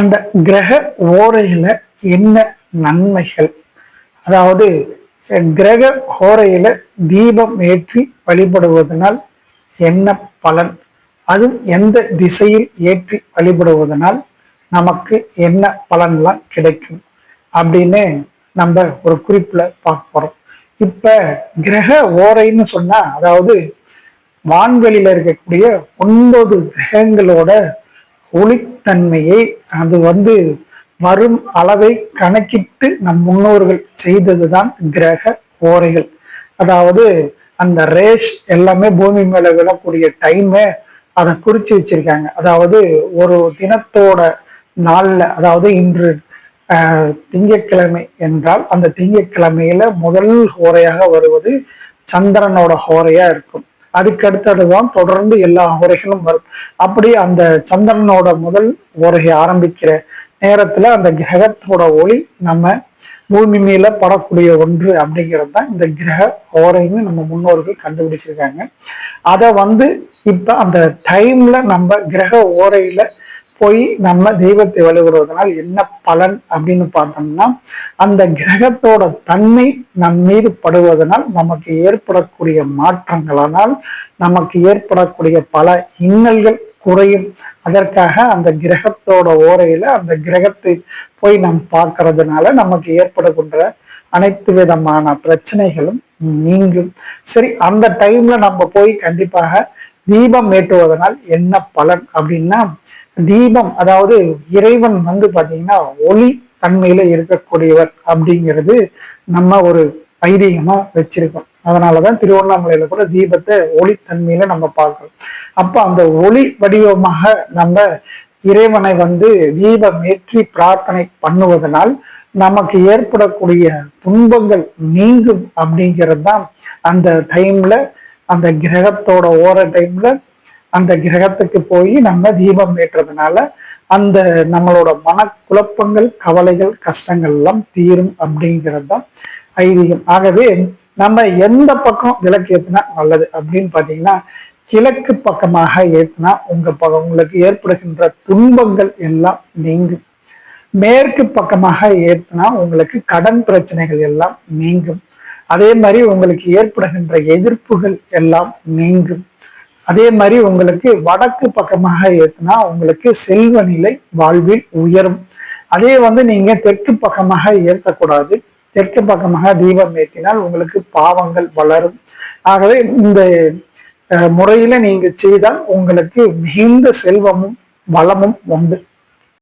அந்த கிரக ஓரையில என்ன நன்மைகள்? அதாவது கிரக ஓரையில தீபம் ஏற்றி வழிபடுவதனால் என்ன பலன்? அதுவும் எந்த திசையில் ஏற்றி வழிபடுவதனால் நமக்கு என்ன பலன்லாம் கிடைக்கும்? அப்படின்னு நம்ம ஒரு குறிப்புல பார்க்க போறோம். இப்ப கிரக ஓரைன்னு சொன்னா அதாவது வான்வெளியில இருக்கக்கூடிய ஒன்பது கிரகங்களோட ஒளித்தன்மையை அது வந்து வரும் அளவை கணக்கிட்டு நம் முன்னோர்கள் செய்தது தான் கிரக ஓரைகள் அதாவது அந்த ரேஷ் எல்லாமே பூமி மேலே விழக்கூடிய டைமை அதை குறித்து வச்சிருக்காங்க. அதாவது ஒரு தினத்தோட நாளில் அதாவது இன்று திங்கக்கிழமை திங்கட்கிழமை என்றால் அந்த திங்கக்கிழமையில முதல் ஹோரையாக வருவது சந்திரனோட ஹோரையா இருக்கும். அதுக்கடுத்தது தான் தொடர்ந்து எல்லா உரைகளும் வரும். அப்படி அந்த சந்திரனோட முதல் உரையை ஆரம்பிக்கிற நேரத்துல அந்த கிரகத்தோட ஒளி நம்ம பூமி மேல படக்கூடிய ஒன்று அப்படிங்கிறது தான் இந்த கிரக ஓரைன்னு நம்ம முன்னோர்கள் கண்டுபிடிச்சிருக்காங்க. அதை வந்து இப்ப அந்த டைம்ல நம்ம கிரக ஓரையில போய் நம்ம தெய்வத்தை வழிபடுவதனால் என்ன பலன் அப்படின்னு பார்த்தோம்னா அந்த கிரகத்தோட தன்மை நம் மீது படுவதனால் நமக்கு ஏற்படக்கூடிய மாற்றங்களானால் நமக்கு ஏற்படக்கூடிய பல இன்னல்கள் குறையும். அதற்காக அந்த கிரகத்தோட ஓரையில அந்த கிரகத்தை போய் நாம் பார்க்கறதுனால நமக்கு ஏற்படுகின்ற அனைத்து விதமான பிரச்சனைகளும் நீங்கும். சரி அந்த டைம்ல நம்ம போய் கண்டிப்பாக தீபம் ஏற்றுவதனால் என்ன பலன் அப்படின்னா தீபம் அதாவது இறைவன் வந்து பார்த்தீங்கன்னா ஒளி தன்மையில இருக்கக்கூடியவர் அப்படிங்கிறது நம்ம ஒரு ஐதீகமா வச்சிருக்கோம். அதனாலதான் திருவண்ணாமலையில கூட தீபத்தை ஒளித்தன்மையில நம்ம பார்க்கிறோம். அப்ப அந்த ஒளி வடிவமாக நம்ம இறைவனை வந்து தீபம் ஏற்றி பிரார்த்தனை பண்ணுவதனால் நமக்கு ஏற்படக்கூடிய துன்பங்கள் நீங்கும் அப்படிங்கிறது தான் அந்த டைம்ல அந்த கிரகத்தோட ஓர டைம்ல அந்த கிரகத்துக்கு போய் நம்ம தீபம் ஏற்றதுனால அந்த நம்மளோட மனக்குழப்பங்கள் கவலைகள் கஷ்டங்கள் எல்லாம் தீரும் அப்படிங்கிறது தான் ஐதீகம். ஆகவே நம்ம எந்த பக்கம் விளக்கு ஏத்துனா நல்லது அப்படின்னு பாத்தீங்கன்னா கிழக்கு பக்கமாக ஏத்துனா உங்க பக்கம் உங்களுக்கு ஏற்படுகின்ற துன்பங்கள் எல்லாம் நீங்கும். மேற்கு பக்கமாக ஏத்துனா உங்களுக்கு கடன் பிரச்சனைகள் எல்லாம் நீங்கும். அதே மாதிரி உங்களுக்கு ஏற்படுகின்ற எதிர்ப்புகள் எல்லாம் நீங்கும். அதே மாதிரி உங்களுக்கு வடக்கு பக்கமாக ஏத்துனா உங்களுக்கு செல்வ நிலை வாழ்வில் உயரும். அதே வந்து நீங்க தெற்கு பக்கமாக ஏற்றக்கூடாது தெற்கு பக்கமாக தீபம் ஏற்றினால் உங்களுக்கு பாவங்கள் வளரும். ஆகவே இந்த முறையில நீங்க செய்தால் உங்களுக்கு மிகுந்த செல்வமும் வளமும் உண்டு.